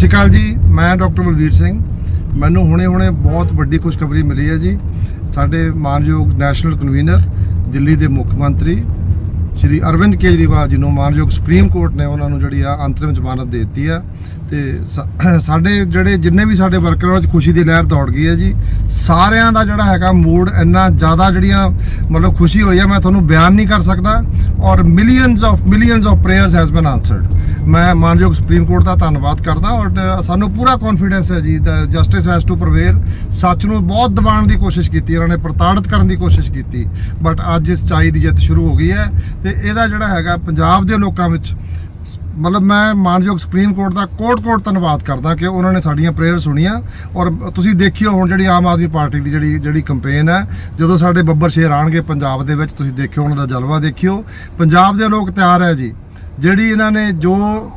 ਸ਼੍ਰੀ ਅਕਾਲ ਜੀ, ਮੈਂ ਡਾਕਟਰ ਬਲਵੀਰ ਸਿੰਘ। ਮੈਨੂੰ ਹੁਣੇ-ਹੁਣੇ ਬਹੁਤ ਵੱਡੀ ਖੁਸ਼ਖਬਰੀ ਮਿਲੀ ਹੈ ਜੀ। ਸਾਡੇ ਮਾਨਯੋਗ ਨੈਸ਼ਨਲ ਕਨਵੀਨਰ, ਦਿੱਲੀ ਦੇ ਮੁੱਖ ਮੰਤਰੀ, ਸ਼੍ਰੀ ਅਰਵਿੰਦ ਕੇਜਰੀਵਾਲ ਜੀ ਨੂੰ ਮਾਨਯੋਗ ਸੁਪਰੀਮ ਕੋਰਟ ਨੇ ਉਹਨਾਂ ਨੂੰ ਜਿਹੜੀ ਆ ਅੰਤਰਿਮ ਜ਼ਮਾਨਤ ਦੇ ਦਿੱਤੀ ਆ। ਤੇ ਸਾ- ਸਾਡੇ ਜਿਹੜੇ ਜਿੰਨੇ ਵੀ ਸਾਡੇ ਵਰਕਰ ਉਹਨਾਂ 'ਚ ਖੁਸ਼ੀ ਦੀ ਲਹਿਰ ਦੌੜ ਗਈ ਹੈ ਜੀ, ਸਾਰਿਆਂ ਦਾ ਜਿਹੜਾ ਹੈਗਾ ਮੂਡ ਇੰਨਾ ਜ਼ਿਆਦਾ ਜਿਹੜੀਆਂ ਮਤਲਬ ਖੁਸ਼ੀ ਹੋਈ ਹੈ, ਮੈਂ ਤੁਹਾਨੂੰ ਬਿਆਨ ਨਹੀਂ ਕਰ ਸਕਦਾ ਔਰ millions of millions of prayers has been answered ਮੈਂ ਮਾਨਯੋਗ ਸੁਪਰੀਮ ਕੋਰਟ ਦਾ ਧੰਨਵਾਦ ਕਰਦਾ ਔਰ ਸਾਨੂੰ ਪੂਰਾ ਕੌਨਫੀਡੈਂਸ ਹੈ ਜੀ ਜਸਟਿਸ ਹੈਜ਼ ਟੂ ਪ੍ਰਵੇਲ ਸੱਚ ਨੂੰ ਬਹੁਤ ਦਬਾਉਣ ਦੀ ਕੋਸ਼ਿਸ਼ ਕੀਤੀ, ਇਹਨਾਂ ਨੇ ਪ੍ਰਤਾੜਿਤ ਕਰਨ ਦੀ ਕੋਸ਼ਿਸ਼ ਕੀਤੀ ਬਟ ਅੱਜ ਇਸ ਚਾਈ ਦੀ ਜਿੱਤ ਸ਼ੁਰੂ ਹੋ ਗਈ ਹੈ। ਤੇ ਇਹਦਾ ਜਿਹੜਾ ਹੈਗਾ, ਪੰਜਾਬ ਦੇ ਲੋਕਾਂ ਵਿੱਚ, ਮਤਲਬ ਮੈਂ ਮਾਨਯੋਗ ਸੁਪਰੀਮ ਕੋਰਟ ਦਾ ਕੋਟ-ਕੋਟ ਧੰਨਵਾਦ ਕਰਦਾ ਕਿ ਉਹਨਾਂ ਨੇ ਸਾਡੀਆਂ ਪ੍ਰੇਅਰ ਸੁਣੀਆਂ। ਔਰ ਤੁਸੀਂ ਦੇਖਿਓ ਹੁਣ ਜਿਹੜੀ ਆਮ ਆਦਮੀ ਪਾਰਟੀ ਦੀ ਜਿਹੜੀ ਜਿਹੜੀ ਕੰਪੇਨ ਹੈ, ਜਦੋਂ ਸਾਡੇ ਬੱਬਰ ਸ਼ੇਰ ਆਣਗੇ ਪੰਜਾਬ ਦੇ ਵਿੱਚ, ਤੁਸੀਂ ਦੇਖਿਓ ਉਹਨਾਂ ਦਾ ਜਲਵਾ ਦੇਖਿਓ। ਪੰਜਾਬ ਦੇ ਲੋਕ ਤਿਆਰ ਹੈ ਜੀ। ਜਿਹੜੀ ਇਹਨਾਂ ਨੇ ਜੋ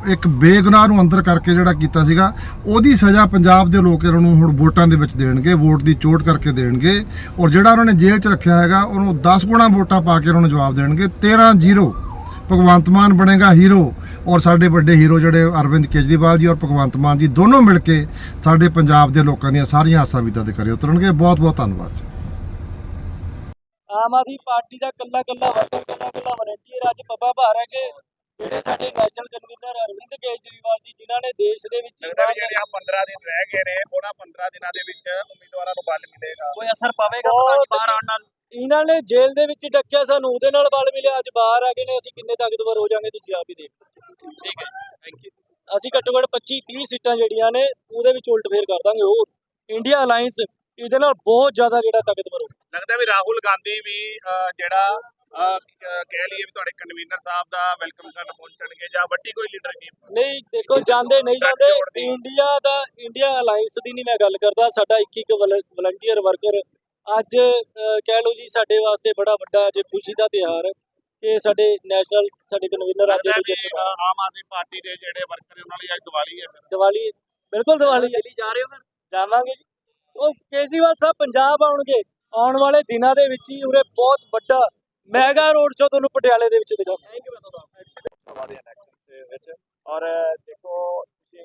ਇੱਕ ਬੇਗੁਨਾਹ ਨੂੰ ਅੰਦਰ ਕਰਕੇ ਜਿਹੜਾ ਕੀਤਾ ਸੀਗਾ, ਉਹਦੀ ਸਜ਼ਾ ਪੰਜਾਬ ਦੇ ਲੋਕ ਇਹਨਾਂ ਨੂੰ ਹੁਣ ਵੋਟਾਂ ਦੇ ਵਿੱਚ ਦੇਣਗੇ, ਵੋਟ ਦੀ ਚੋਟ ਕਰਕੇ ਦੇਣਗੇ ਔਰ ਜਿਹੜਾ ਉਹਨਾਂ ਨੇ ਜੇਲ੍ਹ 'ਚ ਰੱਖਿਆ ਹੈਗਾ, ਉਹਨੂੰ 10 ਗੁਣਾ ਵੋਟਾਂ ਪਾ ਕੇ ਉਹਨਾਂ ਨੂੰ ਜਵਾਬ ਦੇਣਗੇ। 13-0 ਭਗਵੰਤ ਮਾਨ ਬਣੇਗਾ ਹੀਰੋ ਔਰ ਸਾਡੇ ਵੱਡੇ ਹੀਰੋ ਜਿਹੜੇ ਅਰਵਿੰਦ ਕੇਜਰੀਵਾਲ ਜੀ ਔਰ ਭਗਵੰਤ ਮਾਨ ਜੀ ਦੋਨੋਂ ਮਿਲ ਕੇ ਸਾਡੇ ਪੰਜਾਬ ਦੇ ਲੋਕਾਂ ਦੀਆਂ ਸਾਰੀਆਂ ਆਸਾਂ ਉਮੀਦਾਂ ਦੇ ਕਰੇ ਉਤਰਨਗੇ। ਬਹੁਤ ਬਹੁਤ ਧੰਨਵਾਦ ਜੀ। ਆਮ ਆਦਮੀ ਪਾਰਟੀ ਦਾ ਕੱਲਾ ਕੱਲਾ ਵਰਕਰ ਕੱਲਾ ਕੱਲਾ ਵਲੰਟੀਅਰ ਅੱਜ ਪੱਬਾ ਭਾਰ ਹੈ ਕਿ ਜਿਹੜੇ ਸਾਡੇ ਨੈਸ਼ਨਲ ਕਨਵੀਨਰ ਅਰਵਿੰਦ ਕੇਜਰੀਵਾਲ ਜੀ ਜਿਨ੍ਹਾਂ ਨੇ ਦੇਸ਼ ਦੇ ਵਿੱਚ ਜਿਹੜੇ ਆ 15 ਦਿਨ ਰਹਿ ਗਏ ਨੇ ਉਹਨਾਂ 15 ਦਿਨਾਂ ਦੇ ਵਿੱਚ ਉਮੀਦਵਾਰਾਂ ਨੂੰ ਬਲ ਮਿਲੇਗਾ। ਕੋਈ ਅਸਰ ਪਵੇਗਾ ਬਾਹਰ ਆਉਣ ਨਾਲ? ਇਹਨਾਂ ਨੇ ਜੇਲ੍ਹ ਦੇ ਵਿੱਚ ਡੱਕਿਆ ਸਾਨੂੰ ਉਹਦੇ ਨਾਲ ਬਲ ਮਿਲਿਆ। ਅੱਜ ਬਾਹਰ ਆ ਗਏ ਨੇ ਅਸੀਂ ਕਿੰਨੇ ਤਾਕਤਵਰ ਹੋ ਜਾਾਂਗੇ ਤੁਸੀਂ ਆਪ ਹੀ ਦੇਖ। ਠੀਕ ਹੈ ਥੈਂਕ ਯੂ ਅਸੀਂ ਘੱਟੋ ਘੱਟ 25 30 ਸੀਟਾਂ ਜਿਹੜੀਆਂ ਨੇ ਉਹਦੇ ਵਿੱਚ ਉਲਟ ਫੇਰ ਕਰ ਦਾਂਗੇ ਉਹ ਇੰਡੀਆ ਅਲਾਈਅੰਸ ਇਹਦੇ ਨਾਲ ਬਹੁਤ ਜ਼ਿਆਦਾ ਜਿਹੜਾ ਤਾਕਤਵਰ ਹੋ ਲੱਗਦਾ ਵੀ ਰਾਹੁਲ ਗਾਂਧੀ ਵੀ ਜਿਹੜਾ ਕਹਿ ਲਈਏ ਵੀ ਤੁਹਾਡੇ ਕਨਵੀਨਰ ਸਾਹਿਬ ਦਾ ਵੈਲਕਮ ਕਰਨ ਪਹੁੰਚਣਗੇ ਜਾਂ ਵੱਡੀ ਕੋਈ ਲੀਡਰ ਟੀਮ ਨਹੀਂ ਦੇਖੋ ਜਾਂਦੇ ਨਹੀਂ ਗੱਠ ਜਾਂਦੇ ਜੋੜਦੀ। ਇੰਡੀਆ ਦਾ ਇੰਡੀਆ ਅਲਾਈਅੰਸ ਦੀ ਨਹੀਂ ਮੈਂ ਗੱਲ ਕਰਦਾ ਸਾਡਾ ਇੱਕ ਇੱਕ ਵਲੰਟੀਅਰ ਵਰਕਰ ਅੱਜ ਅਹ, ਕਹਿ ਲਓ ਜੀ ਸਾਡੇ ਵਾਸਤੇ ਬੜਾ ਵੱਡਾ ਅੱਜ ਖੁਸ਼ੀ ਦਾ ਤਿਉਹਾਰ ਹੈ ਕਿ ਸਾਡੇ ਨੈਸ਼ਨਲ ਸਾਡੇ ਕਨਵੀਨਰ ਅੱਜ ਲੱਗਦਾ ਇਹਦੇ ਵੀ ਜਿੱਤ ਅਹ, ਆਮ ਆਦਮੀ ਪਾਰਟੀ ਦੇ ਜਿਹੜੇ ਵਰਕਰ ਨੇ ਉਹਨਾਂ ਲਈ ਅੱਜ ਦੀਵਾਲੀ ਹੈ ਫਿਰ। ਦੀਵਾਲੀ ਬਿਲਕੁਲ ਦੀਵਾਲੀ ਹੈ। ਦਿੱਲੀ ਜਾ ਰਹੇ ਹੋ ਫਿਰ? ਜਾਵਾਂਗੇ ਜੀ। ਉਹ ਕੇਜਰੀਵਾਲ ਸਾਹਿਬ ਪੰਜਾਬ ਆਉਣਗੇ ਆਉਣ ਵਾਲੇ ਦਿਨਾਂ ਦੇ ਵਿੱਚ ਹੀ ਉਰੇ ਬਹੁਤ ਵੱਡਾ ਮੈਗਾ ਰੋਡ ਸ਼ੋ ਤੁਹਾਨੂੰ ਪਟਿਆਲੇ ਦੇ ਵਿੱਚ ਦਿਖਾਵਾਂਗੇ ਵਿੱਚ। ਔਰ, ਦੇਖੋ, ਤੁਸੀਂ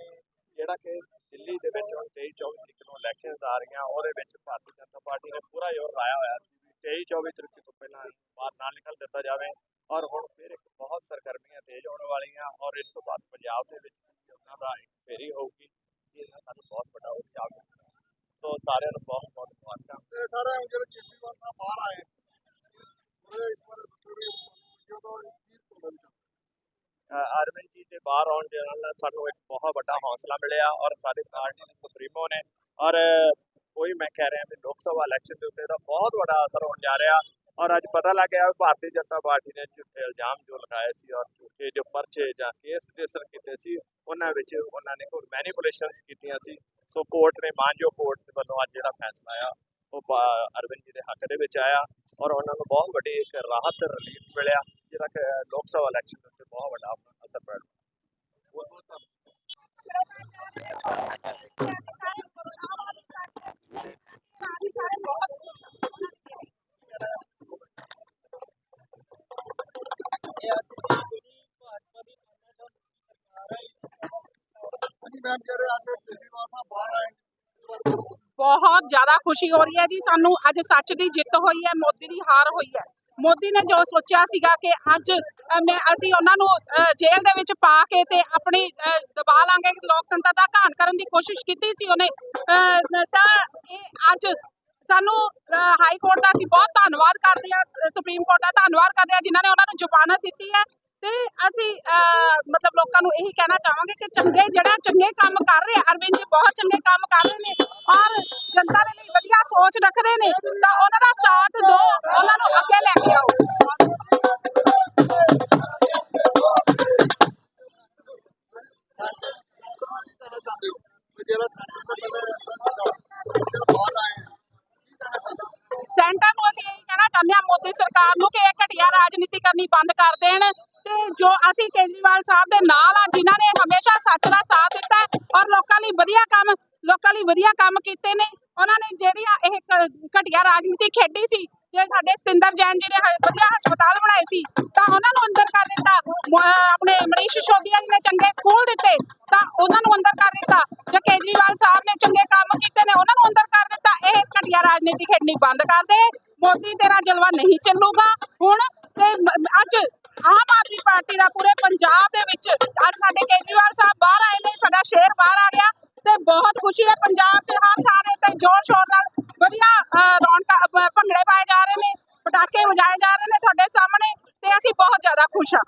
ਜਿਹੜਾ ਕਿ ਦਿੱਲੀ ਦੇ ਵਿੱਚ ਹੁਣ 23 24 ਤਰੀਕ ਨੂੰ ਇਲੈਕਸ਼ਨਸ ਆ ਰਹੀਆਂ, ਉਹਦੇ ਵਿੱਚ ਭਾਰਤੀ ਜਨਤਾ ਪਾਰਟੀ ਨੇ ਪੂਰਾ ਜ਼ੋਰ ਲਾਇਆ ਹੋਇਆ ਸੀ 23 24 ਤਰੀਕ ਤੋਂ ਪਹਿਲਾਂ ਬਾਹਰ ਨਾ ਨਿਕਲ ਦਿੱਤਾ ਜਾਵੇ। ਔਰ ਹੁਣ ਫਿਰ ਇੱਕ ਬਹੁਤ ਸਰਗਰਮੀਆਂ ਤੇਜ਼ ਹੋਣ ਵਾਲੀਆਂ, ਔਰ ਇਸ ਤੋਂ ਬਾਅਦ ਪੰਜਾਬ ਦੇ ਵਿੱਚ ਉਹਨਾਂ ਦਾ ਇੱਕ ਫੇਰੀ ਹੋਊਗੀ। ਇਹ ਸਾਨੂੰ ਬਹੁਤ ਵੱਡਾ ਉਤਸ਼ਾਹ ਮਿਲੇਗਾ ਸੋ ਸਾਰਿਆਂ ਨੂੰ ਬਹੁਤ ਬਹੁਤ ਮੁਬਾਰਕਾਂ। ਤੇ ਸਾਰੇ ਜਿਹੜੇ ਕੇਜਰੀਵਾਲ ਬਾਹਰ ਆਏ ਉਹਦੇ ਇਸ ਬਾਰੇ ਥੋੜੀ ਜਦੋਂ ਅ, ਅਰਵਿੰਦ ਜੀ ਦੇ ਬਾਹਰ ਆਉਣ ਦੇ ਨਾਲ ਸਾਨੂੰ ਇੱਕ ਬਹੁਤ ਵੱਡਾ ਹੌਸਲਾ ਮਿਲਿਆ ਔਰ ਸਾਡੇ ਪਾਰਟੀ ਦੇ ਸੁਪਰੀਮੋ ਨੇ ਔਰ ਕੋਈ ਮੈਂ ਕਹਿ ਰਿਹਾ ਵੀ ਲੋਕ ਸਭਾ ਇਲੈਕਸ਼ਨ ਦੇ ਉੱਤੇ ਇਹਦਾ ਬਹੁਤ ਵੱਡਾ ਅਸਰ ਹੋਣ ਜਾ ਰਿਹਾ ਔਰ ਅੱਜ ਪਤਾ ਲੱਗ ਗਿਆ ਭਾਰਤੀ ਜਨਤਾ ਪਾਰਟੀ ਨੇ ਝੂਠੇ ਇਲਜ਼ਾਮ ਜੋ ਲਗਾਏ ਸੀ ਔਰ ਝੂਠੇ ਜੋ ਪਰਚੇ ਜਾਂ ਕੇਸ ਰਜਿਸਟਰ ਕੀਤੇ ਸੀ, ਉਹਨਾਂ ਵਿੱਚ ਉਹਨਾਂ ਨੇ ਕੋਈ ਮੈਨੀਪੂਲੇਸ਼ਨਸ ਕੀਤੀਆਂ ਸੀ। ਸੋ ਕੋਰਟ ਨੇ ਮਾਨਜੋ ਕੋਰਟ ਵੱਲੋਂ ਅੱਜ ਜਿਹੜਾ ਫੈਸਲਾ ਆਇਆ, ਉਹ ਅਰਵਿੰਦ ਜੀ ਦੇ ਹੱਕ ਦੇ ਵਿੱਚ ਆਇਆ। ਔਰ ਉਹਨਾਂ ਨੂੰ ਬਹੁਤ ਵੱਡੀ ਇੱਕ ਰਾਹਤ ਰਿਲੀਫ ਮਿਲਿਆ, ਜਿਹੜਾ ਕਿ ਲੋਕ ਸਭਾ ਇਲੈਕਸ਼ਨ ਉੱਤੇ ਬਹੁਤ ਵੱਡਾ ਅਸਰ ਪੜਿਆ ਹਾਂਜੀ ਮੈਮ ਕਹਿ ਰਹੇ ਅੱਜ ਕੇਜਰੀਵਾਲ ਸਾਹਿਬ ਬਾਹਰ ਆਏ ਬਹੁਤ ਜ਼ਿਆਦਾ ਖੁਸ਼ੀ ਹੋ ਰਹੀ ਹੈ ਜੀ। ਸਾਨੂੰ ਅੱਜ ਸੱਚ ਦੀ ਜਿੱਤ ਹੋਈ ਹੈ ਮੋਦੀ ਦੀ ਹਾਰ ਹੋਈ ਹੈ। ਮੋਦੀ ਨੇ ਜੋ ਸੋਚਿਆ ਸੀਗਾ ਕਿ ਅੱਜ ਮੈਂ ਅਸੀਂ ਉਹਨਾਂ ਨੂੰ ਜੇਲ੍ਹ ਦੇ ਵਿੱਚ ਪਾ ਕੇ ਤੇ ਆਪਣੀ ਦਬਾ ਲਾਂਗੇ ਲੋਕਤੰਤਰ ਦਾ ਘਾਣ ਕਰਨ ਦੀ ਕੋਸ਼ਿਸ਼ ਕੀਤੀ ਸੀ ਉਹਨੇ ਤਾਂ ਇਹ ਅੱਜ ਸਾਨੂੰ ਹਾਈ ਕੋਰਟ ਦਾ ਅਸੀਂ ਬਹੁਤ ਧੰਨਵਾਦ ਕਰਦੇ ਹਾਂ ਸੁਪਰੀਮ ਕੋਰਟ ਦਾ ਧੰਨਵਾਦ ਕਰਦੇ ਹਾਂ ਜਿਨ੍ਹਾਂ ਨੇ ਉਹਨਾਂ ਨੂੰ ਜ਼ਮਾਨਤ ਦਿੱਤੀ ਹੈ। ਤੇ ਅਸੀਂ ਅ, ਮਤਲਬ ਲੋਕਾਂ ਨੂੰ ਇਹੀ ਕਹਿਣਾ ਚਾਹਾਂਗੇ ਕਿ ਚੰਗੇ ਜਿਹੜਾ ਚੰਗੇ ਕੰਮ ਕਰ ਰਹੇ ਅਰਵਿੰਦ ਜੀ ਬਹੁਤ ਚੰਗੇ ਕੰਮ ਕਰ ਰਹੇ ਨੇ ਔਰ ਜਨਤਾ ਦੇ ਲਈ ਵਧੀਆ ਸੋਚ ਰੱਖਦੇ ਨੇ, ਤਾਂ ਉਹਨਾਂ ਦਾ ਸਾਥ ਦਿਓ ਉਹਨਾਂ ਨੂੰ ਅੱਗੇ ਲੈ ਕੇ ਆਓ। ਸੈਂਟਰ ਨੂੰ ਅਸੀਂ ਇਹ ਕਹਿਣਾ ਚਾਹੁੰਦੇ ਹਾਂ, ਮੋਦੀ ਸਰਕਾਰ ਨੂੰ ਕਿ ਇਹ ਘਟੀਆ ਰਾਜਨੀਤੀ ਕਰਨੀ ਬੰਦ ਕਰ ਦੇਣ ਤੇ ਜੋ ਅਸੀਂ ਕੇਜਰੀਵਾਲ ਸਾਹਿਬ ਦੇ ਨਾਲ ਆ, ਜਿਨ੍ਹਾਂ ਨੇ ਹਮੇਸ਼ਾ ਸੱਚ ਦਾ ਸਾਥ ਦਿੱਤਾ ਔਰ ਲੋਕਾਂ ਲਈ ਵਧੀਆ ਕੰਮ ਲੋਕਾਂ ਲਈ ਵਧੀਆ ਕੰਮ ਕੀਤੇ ਨੇ। ਉਹਨਾਂ ਨੇ ਜਿਹੜੀਆਂ ਇਹ ਘਟੀਆ ਰਾਜਨੀਤੀ ਖੇਡੀ ਸੀ, ਜੇ ਸਾਡੇ ਸਤਿੰਦਰ ਜੈਨ ਜੀ ਨੇ ਵਧੀਆ ਹਸਪਤਾਲ ਬਣਾਏ ਸੀ, ਤਾਂ ਉਹਨਾਂ ਨੂੰ ਅੰਦਰ ਕਰ ਦਿੱਤਾ। ਆਪਣੇ ਮਨੀਸ਼ ਸਿਸੋਦੀਆ ਜੀ ਨੇ ਚੰਗੇ ਸਕੂਲ ਦਿੱਤੇ, ਤਾਂ ਉਹਨਾਂ ਨੂੰ ਅੰਦਰ ਕਰ ਦਿੱਤਾ। ਜੇ ਕੇਜਰੀਵਾਲ ਸਾਹਿਬ ਨੇ ਚੰਗੇ ਕੰਮ ਕੀਤੇ ਨੇ, ਉਹਨਾਂ ਨੂੰ ਅੰਦਰ ਕਰ ਦਿੱਤਾ। ਇਹ ਘਟੀਆ ਰਾਜਨੀਤੀ ਖੇਡਣੀ ਬੰਦ ਕਰ ਦੇ। ਮੋਦੀ ਤੇਰਾ ਜਲਵਾ ਨਹੀਂ ਚੱਲੂਗਾ। ਹੁਣ ਤੇ ਅੱਜ ਆਮ ਆਦਮੀ ਪਾਰਟੀ ਦਾ ਪੂਰੇ ਪੰਜਾਬ ਦੇ ਵਿੱਚ, ਅੱਜ ਸਾਡੇ ਕੇਜਰੀਵਾਲ ਸਾਹਿਬ ਬਾਹਰ ਆਏ ਨੇ, ਸਾਡਾ ਸ਼ੇਰ ਬਾਹਰ ਆ ਗਿਆ। ਖੁਸ਼ੀ ਹੈ ਪੰਜਾਬ 'ਚ ਹਰ ਥਾਂ ਦੇ ਉੱਤੇ ਜ਼ੋਰ ਸ਼ੋਰ ਨਾਲ ਵਧੀਆ ਅਹ, ਰੌਣਕਾਂ ਭੰਗੜੇ ਪਾਏ ਜਾ ਰਹੇ ਨੇ ਪਟਾਕੇ ਵਜਾਏ ਜਾ ਰਹੇ ਨੇ ਤੁਹਾਡੇ ਸਾਹਮਣੇ ਤੇ ਅਸੀਂ ਬਹੁਤ ਜ਼ਿਆਦਾ ਖੁਸ਼ ਹਾਂ।